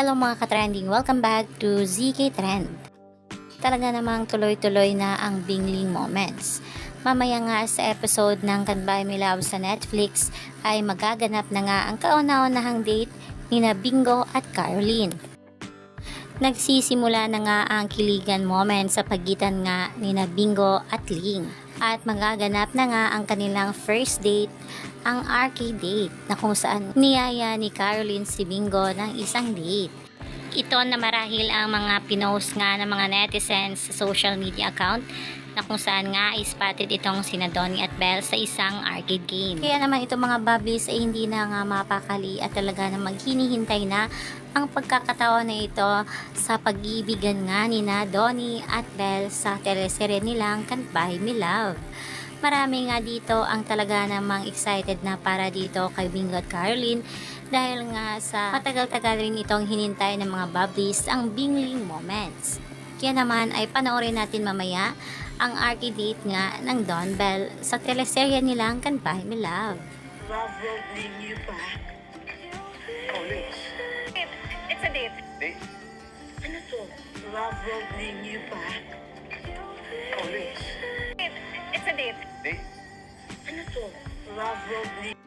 Hello mga ka-trending, welcome back to ZK Trend. Talaga namang tuloy-tuloy na ang Bingling Moments. Mamaya nga sa episode ng Kanbay Milaw sa Netflix ay magaganap na nga ang kauna-unahang date ni na Bingo at Caroline. Nagsisimula na nga ang kiligan moment sa pagitan nga ni na Bingo at Ling. At magaganap na nga ang kanilang first date, ang arcade date na kung saan niyaya ni Caroline si Bingo ng isang date. Ito na marahil ang mga pinost nga ng mga netizens sa social media account na kung saan nga ay spotted itong sina Donnie at Belle sa isang arcade game. Kaya naman itong mga bubblies ay hindi na nga mapakali at talaga namang hinihintay na ang pagkakataon na ito sa pag-ibigan nga ni na Donnie at Belle sa teleserye nilang Can't Buy Me Love. Marami nga dito ang talaga namang excited na para dito kay Bingo at Caroline dahil nga sa matagal-tagal rin itong hinintay ng mga bubblies ang bingling moments. Kaya naman ay panoorin natin mamaya ang arcade date nga ng Don Bell sa teleserye nilang Can't Buy Me Love. Love will bring you back. Oh, Liz. It, it's a date. Date? Ano to? Love will bring you back. Oh, Love will.